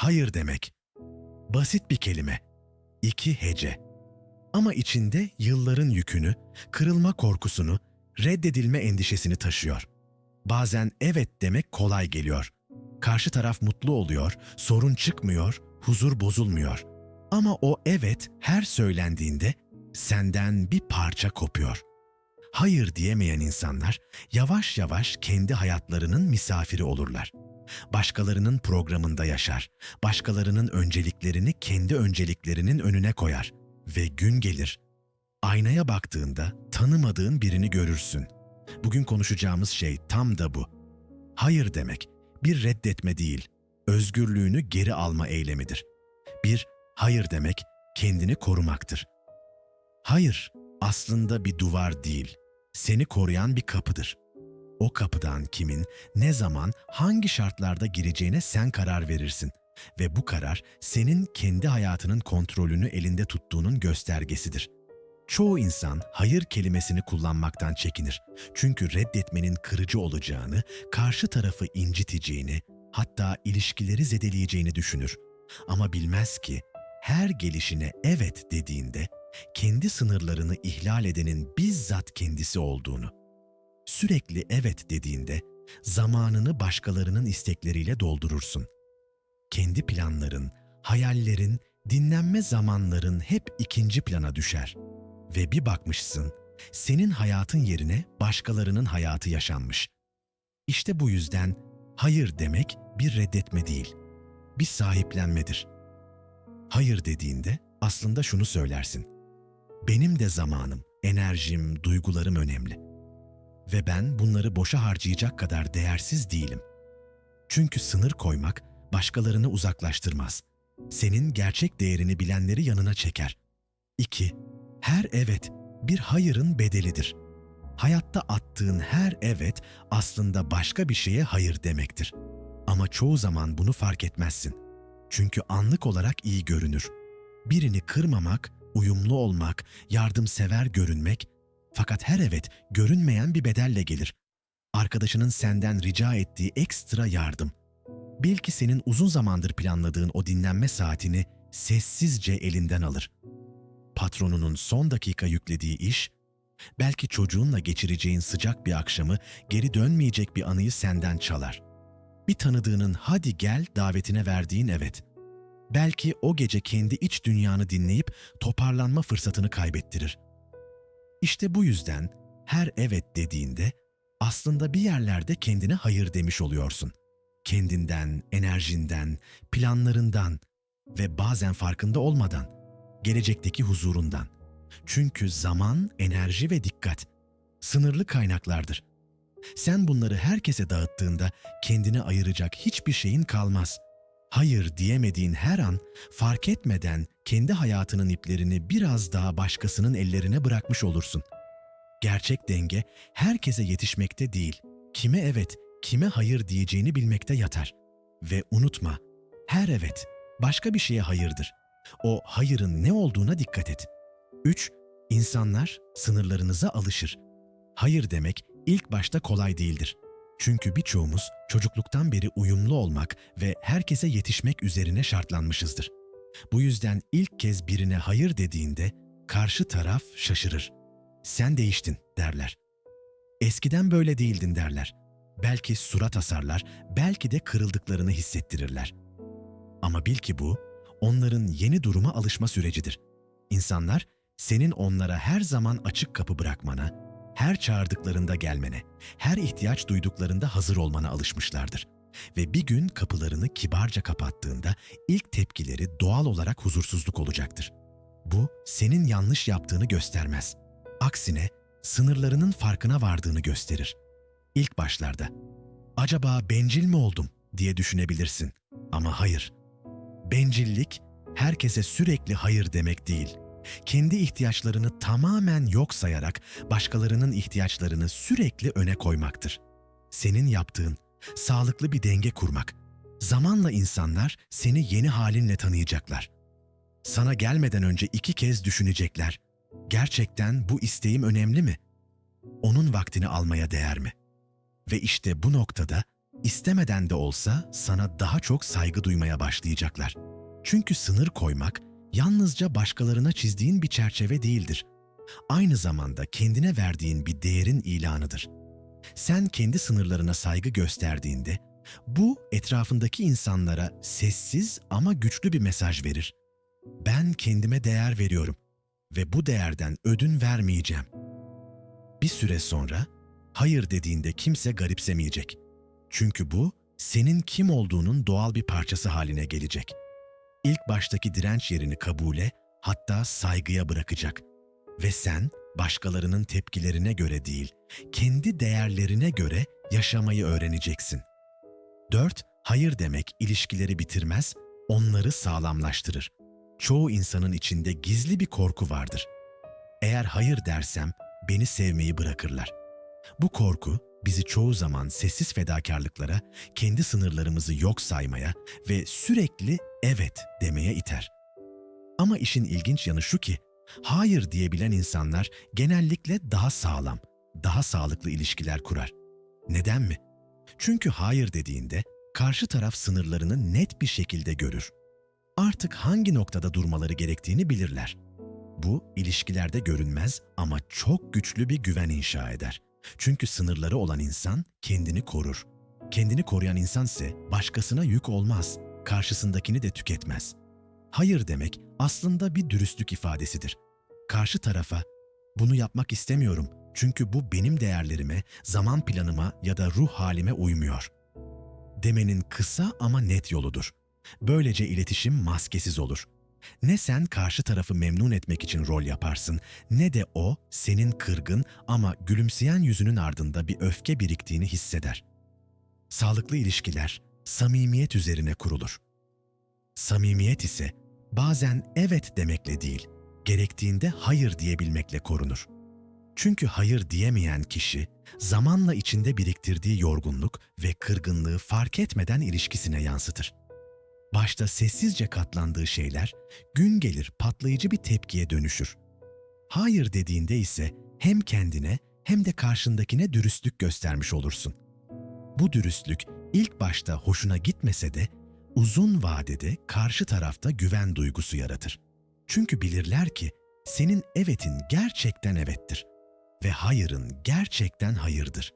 Hayır demek. Basit bir kelime. İki hece. Ama içinde yılların yükünü, kırılma korkusunu, reddedilme endişesini taşıyor. Bazen evet demek kolay geliyor. Karşı taraf mutlu oluyor, sorun çıkmıyor, huzur bozulmuyor. Ama o evet her söylendiğinde senden bir parça kopuyor. Hayır diyemeyen insanlar yavaş yavaş kendi hayatlarının misafiri olurlar. Başkalarının programında yaşar, başkalarının önceliklerini kendi önceliklerinin önüne koyar ve gün gelir. Aynaya baktığında tanımadığın birini görürsün. Bugün konuşacağımız şey tam da bu. Hayır demek bir reddetme değil, özgürlüğünü geri alma eylemidir. Bir hayır demek kendini korumaktır. Hayır aslında bir duvar değil, seni koruyan bir kapıdır. O kapıdan kimin, ne zaman, hangi şartlarda gireceğine sen karar verirsin ve bu karar senin kendi hayatının kontrolünü elinde tuttuğunun göstergesidir. Çoğu insan hayır kelimesini kullanmaktan çekinir. Çünkü reddetmenin kırıcı olacağını, karşı tarafı inciteceğini, hatta ilişkileri zedeleyeceğini düşünür. Ama bilmez ki her gelişine evet dediğinde kendi sınırlarını ihlal edenin bizzat kendisi olduğunu. Sürekli evet dediğinde zamanını başkalarının istekleriyle doldurursun. Kendi planların, hayallerin, dinlenme zamanların hep ikinci plana düşer. Ve bir bakmışsın, senin hayatın yerine başkalarının hayatı yaşanmış. İşte bu yüzden hayır demek bir reddetme değil, bir sahiplenmedir. Hayır dediğinde aslında şunu söylersin. Benim de zamanım, enerjim, duygularım önemli. Ve ben bunları boşa harcayacak kadar değersiz değilim. Çünkü sınır koymak başkalarını uzaklaştırmaz. Senin gerçek değerini bilenleri yanına çeker. 2. Her evet bir hayırın bedelidir. Hayatta attığın her evet aslında başka bir şeye hayır demektir. Ama çoğu zaman bunu fark etmezsin. Çünkü anlık olarak iyi görünür. Birini kırmamak, uyumlu olmak, yardımsever görünmek fakat her evet görünmeyen bir bedelle gelir. Arkadaşının senden rica ettiği ekstra yardım. Belki senin uzun zamandır planladığın o dinlenme saatini sessizce elinden alır. Patronunun son dakika yüklediği iş, belki çocuğunla geçireceğin sıcak bir akşamı geri dönmeyecek bir anıyı senden çalar. Bir tanıdığının hadi gel davetine verdiğin evet. Belki o gece kendi iç dünyanı dinleyip toparlanma fırsatını kaybettirir. İşte bu yüzden her evet dediğinde aslında bir yerlerde kendine hayır demiş oluyorsun. Kendinden, enerjinden, planlarından ve bazen farkında olmadan gelecekteki huzurundan. Çünkü zaman, enerji ve dikkat sınırlı kaynaklardır. Sen bunları herkese dağıttığında kendine ayıracak hiçbir şeyin kalmaz. Hayır diyemediğin her an fark etmeden kendi hayatının iplerini biraz daha başkasının ellerine bırakmış olursun. Gerçek denge herkese yetişmekte değil, kime evet, kime hayır diyeceğini bilmekte yatar. Ve unutma, her evet başka bir şeye hayırdır. O hayırın ne olduğuna dikkat et. 3. İnsanlar sınırlarınıza alışır. Hayır demek ilk başta kolay değildir. Çünkü birçoğumuz çocukluktan beri uyumlu olmak ve herkese yetişmek üzerine şartlanmışızdır. Bu yüzden ilk kez birine hayır dediğinde karşı taraf şaşırır. Sen değiştin derler. Eskiden böyle değildin derler. Belki surat asarlar, belki de kırıldıklarını hissettirirler. Ama bil ki bu onların yeni duruma alışma sürecidir. İnsanlar senin onlara her zaman açık kapı bırakmana, her çağırdıklarında gelmene, her ihtiyaç duyduklarında hazır olmana alışmışlardır. Ve bir gün kapılarını kibarca kapattığında ilk tepkileri doğal olarak huzursuzluk olacaktır. Bu senin yanlış yaptığını göstermez. Aksine sınırlarının farkına vardığını gösterir. İlk başlarda acaba bencil mi oldum diye düşünebilirsin. Ama hayır. Bencillik herkese sürekli hayır demek değil. Kendi ihtiyaçlarını tamamen yok sayarak başkalarının ihtiyaçlarını sürekli öne koymaktır. Senin yaptığın sağlıklı bir denge kurmak. Zamanla insanlar seni yeni halinle tanıyacaklar. Sana gelmeden önce iki kez düşünecekler. Gerçekten bu isteğim önemli mi? Onun vaktini almaya değer mi? Ve işte bu noktada istemeden de olsa sana daha çok saygı duymaya başlayacaklar. Çünkü sınır koymak yalnızca başkalarına çizdiğin bir çerçeve değildir. Aynı zamanda kendine verdiğin bir değerin ilanıdır. Sen kendi sınırlarına saygı gösterdiğinde bu etrafındaki insanlara sessiz ama güçlü bir mesaj verir. Ben kendime değer veriyorum ve bu değerden ödün vermeyeceğim. Bir süre sonra hayır dediğinde kimse garipsemeyecek. Çünkü bu senin kim olduğunun doğal bir parçası haline gelecek. İlk baştaki direnç yerini kabule, hatta saygıya bırakacak. Ve sen başkalarının tepkilerine göre değil, kendi değerlerine göre yaşamayı öğreneceksin. 4. Hayır demek ilişkileri bitirmez, onları sağlamlaştırır. Çoğu insanın içinde gizli bir korku vardır. Eğer hayır dersem beni sevmeyi bırakırlar. Bu korku bizi çoğu zaman sessiz fedakarlıklara, kendi sınırlarımızı yok saymaya ve sürekli evet demeye iter. Ama işin ilginç yanı şu ki, hayır diyebilen insanlar genellikle daha sağlam, daha sağlıklı ilişkiler kurar. Neden mi? Çünkü hayır dediğinde karşı taraf sınırlarını net bir şekilde görür. Artık hangi noktada durmaları gerektiğini bilirler. Bu ilişkilerde görünmez ama çok güçlü bir güven inşa eder. Çünkü sınırları olan insan kendini korur. Kendini koruyan insanse başkasına yük olmaz, karşısındakini de tüketmez. Hayır demek aslında bir dürüstlük ifadesidir. Karşı tarafa bunu yapmak istemiyorum çünkü bu benim değerlerime, zaman planıma ya da ruh halime uymuyor. Demenin kısa ama net yoludur. Böylece iletişim maskesiz olur. Ne sen karşı tarafı memnun etmek için rol yaparsın, ne de o senin kırgın ama gülümseyen yüzünün ardında bir öfke biriktiğini hisseder. Sağlıklı ilişkiler samimiyet üzerine kurulur. Samimiyet ise bazen evet demekle değil, gerektiğinde hayır diyebilmekle korunur. Çünkü hayır diyemeyen kişi zamanla içinde biriktirdiği yorgunluk ve kırgınlığı fark etmeden ilişkisine yansıtır. Başta sessizce katlandığı şeyler gün gelir patlayıcı bir tepkiye dönüşür. Hayır dediğinde ise hem kendine hem de karşındakine dürüstlük göstermiş olursun. Bu dürüstlük ilk başta hoşuna gitmese de uzun vadede karşı tarafta güven duygusu yaratır. Çünkü bilirler ki senin evetin gerçekten evettir ve hayırın gerçekten hayırdır.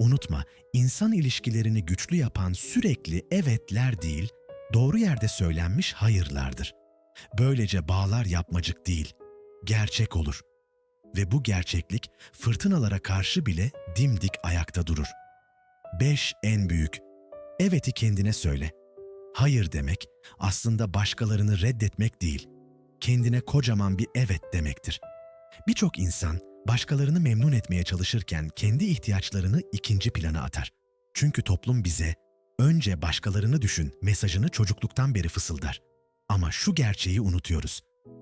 Unutma, insan ilişkilerini güçlü yapan sürekli evetler değil, doğru yerde söylenmiş hayırlardır. Böylece bağlar yapmacık değil, gerçek olur. Ve bu gerçeklik fırtınalara karşı bile dimdik ayakta durur. 5 en büyük. Evet'i kendine söyle. Hayır demek aslında başkalarını reddetmek değil, kendine kocaman bir evet demektir. Birçok insan başkalarını memnun etmeye çalışırken kendi ihtiyaçlarını ikinci plana atar. Çünkü toplum bize önce başkalarını düşün mesajını çocukluktan beri fısıldar. Ama şu gerçeği unutuyoruz.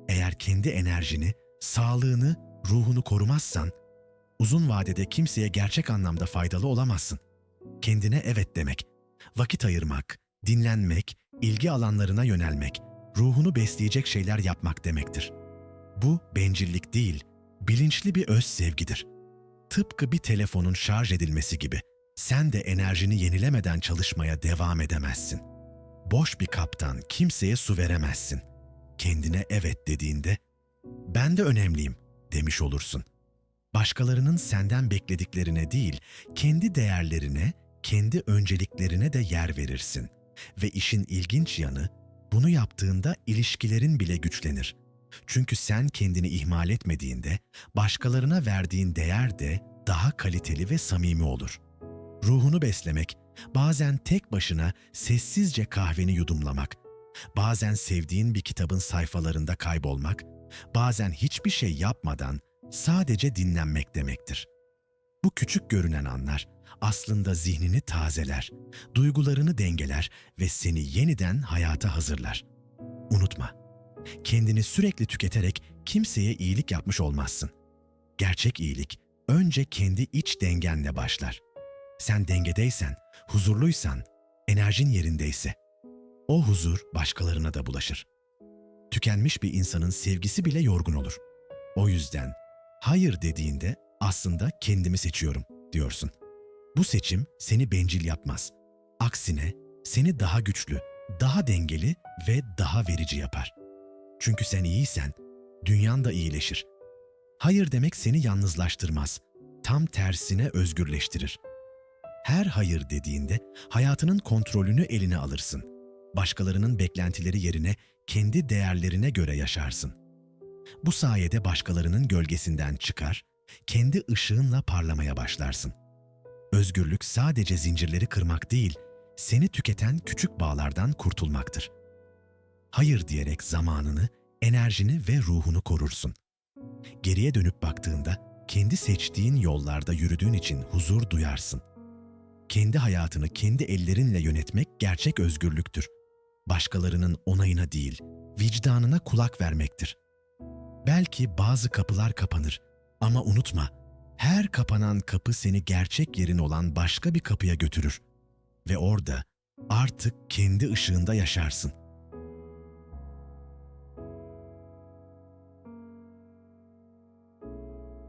Eğer kendi enerjini, sağlığını, ruhunu korumazsan uzun vadede kimseye gerçek anlamda faydalı olamazsın. Kendine evet demek, vakit ayırmak, dinlenmek, ilgi alanlarına yönelmek, ruhunu besleyecek şeyler yapmak demektir. Bu bencillik değil, bilinçli bir öz sevgidir. Tıpkı bir telefonun şarj edilmesi gibi sen de enerjini yenilemeden çalışmaya devam edemezsin. Boş bir kaptan kimseye su veremezsin. Kendine evet dediğinde ben de önemliyim demiş olursun. Başkalarının senden beklediklerine değil, kendi değerlerine, kendi önceliklerine de yer verirsin. Ve işin ilginç yanı, bunu yaptığında ilişkilerin bile güçlenir. Çünkü sen kendini ihmal etmediğinde başkalarına verdiğin değer de daha kaliteli ve samimi olur. Ruhunu beslemek, bazen tek başına sessizce kahveni yudumlamak, bazen sevdiğin bir kitabın sayfalarında kaybolmak, bazen hiçbir şey yapmadan sadece dinlenmek demektir. Bu küçük görünen anlar aslında zihnini tazeler, duygularını dengeler ve seni yeniden hayata hazırlar. Unutma, kendini sürekli tüketerek kimseye iyilik yapmış olmazsın. Gerçek iyilik önce kendi iç dengenle başlar. Sen dengedeysen, huzurluysan, enerjin yerindeyse o huzur başkalarına da bulaşır. Tükenmiş bir insanın sevgisi bile yorgun olur. O yüzden hayır dediğinde aslında kendimi seçiyorum diyorsun. Bu seçim seni bencil yapmaz. Aksine seni daha güçlü, daha dengeli ve daha verici yapar. Çünkü sen iyiysen dünyan da iyileşir. Hayır demek seni yalnızlaştırmaz. Tam tersine özgürleştirir. Her hayır dediğinde hayatının kontrolünü eline alırsın. Başkalarının beklentileri yerine kendi değerlerine göre yaşarsın. Bu sayede başkalarının gölgesinden çıkar, kendi ışığınla parlamaya başlarsın. Özgürlük sadece zincirleri kırmak değil, seni tüketen küçük bağlardan kurtulmaktır. Hayır diyerek zamanını, enerjini ve ruhunu korursun. Geriye dönüp baktığında kendi seçtiğin yollarda yürüdüğün için huzur duyarsın. Kendi hayatını kendi ellerinle yönetmek gerçek özgürlüktür. Başkalarının onayına değil, vicdanına kulak vermektir. Belki bazı kapılar kapanır ama unutma, her kapanan kapı seni gerçek yerin olan başka bir kapıya götürür ve orada artık kendi ışığında yaşarsın.